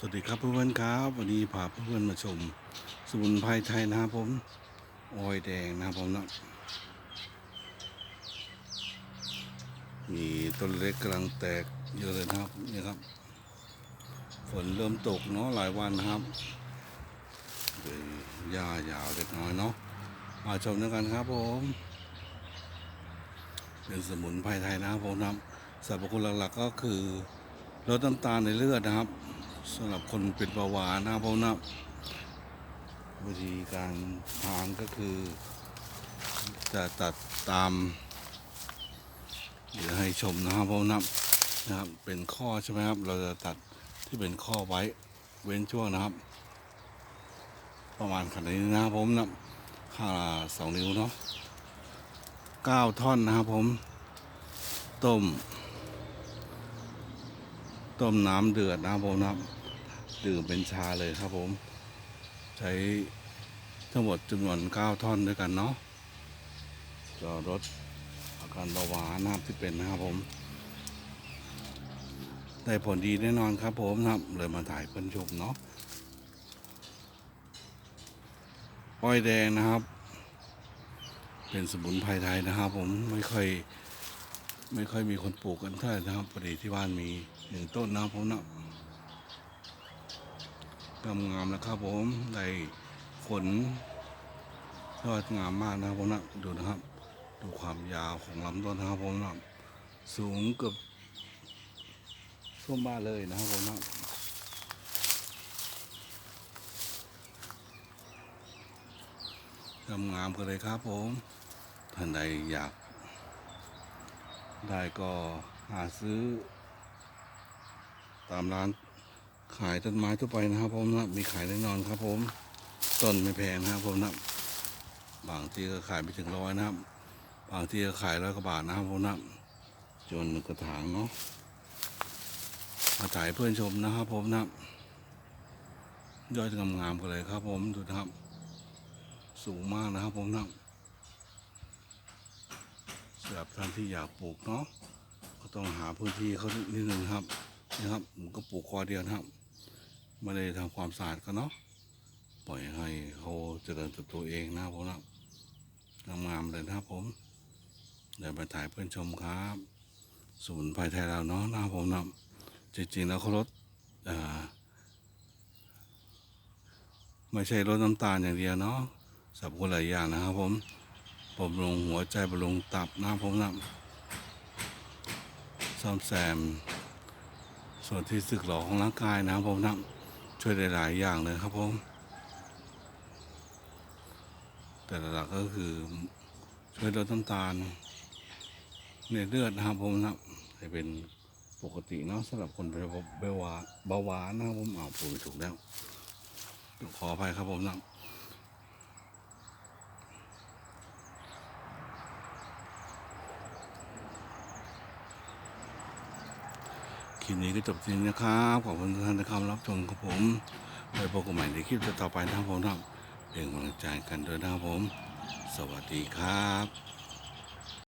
สวัสดีครับเพื่อนๆครับ วันนี้พาเพื่อนๆมาชม สมุนไพรไทยนะครับผมออยแดงนะครับผมนะมีต้นเล็กกำลังแตกเยอะเลยนะครับนี่ครับ ฝนเริ่มตกเนาะหลายวันนะครับเลยหญ้ายาวเล็กน้อยเนาะมาชมด้วยกันครับผมเป็นสมุนไพรไทยนะครับผมนะสรรพคุณหลักๆก็คือลดน้ำตาลในเลือดนะครับ สำหรับคนเป็นเบาหวานนะครับผมนะวิธีการทานก็คือ จะตัดตาม เดี๋ยวให้ชมนะครับผมนะนะครับเป็นข้อใช่ไหมครับ เราจะตัดที่เป็นข้อไว้เว้นช่วงนะครับ ประมาณขนาดนี้นะครับผมนะข้าสองนิ้วเนาะเก้าท่อนนะครับผม ต้ม ต้มน้ำเดือดนะครับผมนะดื่มเป็นชาเลยครับผม ใช้ทั้งหมดจำนวน 9 ท่อนด้วยกันเนาะก็ลดอาการเบาหวานนะครับที่เป็นนะครับผม ได้ผลดีแน่นอนครับผมนะครับเลยมาถ่ายเพื่อนชมเนาะอ้อยแดงนะครับ เป็นสมุนไพรไทยนะครับ ผมไม่ค่อย ไม่ค่อยมีคนปลูกกันเท่าไหร่นะครับพอดีที่บ้านมีหนึ่งต้นนะครับผมนะงามงามๆนะครับ ผมได้ผลยอดงามมากนะครับผมนะดูนะครับ ดูความยาวของลำต้นนะครับผมนะสูงเกือบท่วมบ้านเลยนะครับผมนะงามงามๆกันเลยครับผมท่านใดอยาก ได้ก็หาซื้อ ตามร้านขายต้นไม้ทั่วไปนะครับผมนะมีขายแน่นอนครับผมต้นไม่แพงนะครับผมนะบางที่ก็ขายไปถึงร้อยนะครับ บางที่ก็ขายร้อยกว่าบาทนะครับผมนะจนกระถางเนาะมาถ่ายเพื่อนชมนะครับผมนะยอดงามๆกันเลยครับผมดูนะครับ สูงมากนะครับผมนะ สำหรับท่านที่อยากปลูกเนาะก็ต้องหาพื้นที่เขานิดนึงครับนะครับผมก็ปลูกคอเดียวนะครับไม่ได้ทำความสะอาดกันเนาะปล่อยให้เขาเจริญเติบโตเองนะครับผมนะงามเลยนะครับผมเดี๋ยวไปถ่ายเพื่อนชมครับสมุนไพรไทยเราเนาะนะครับผมนะจริงๆแล้วเขาลดไม่ใช่ลดน้ำตาลอย่างเดียวเนาะสรรพคุณหลายอย่างนะครับผม บำรุงหัวใจบำรุงตับนะครับผมนะซ่อมแซม ส่วนที่สึกหรอของร่างกายนะครับผมนะช่วยได้หลายอย่างเลยครับผมแต่หลักก็คือช่วยลดน้ำตาลในเลือดนะครับผมนะให้เป็นปกติเนาะสำหรับคนเป็นเบาหวานนะครับผมอ้าวพูดไม่ถูกแล้วขออภัยครับผมนะ ลิปนี้ก็จบจริงนะครับ ขอบคุณทุกท่านที่เข้ามารับชมกับผมไปพบกันใหม่ในคลิปต่อไปนะครับผมนะเป็นกำลังใจกันด้วยนะครับผม สวัสดีครับ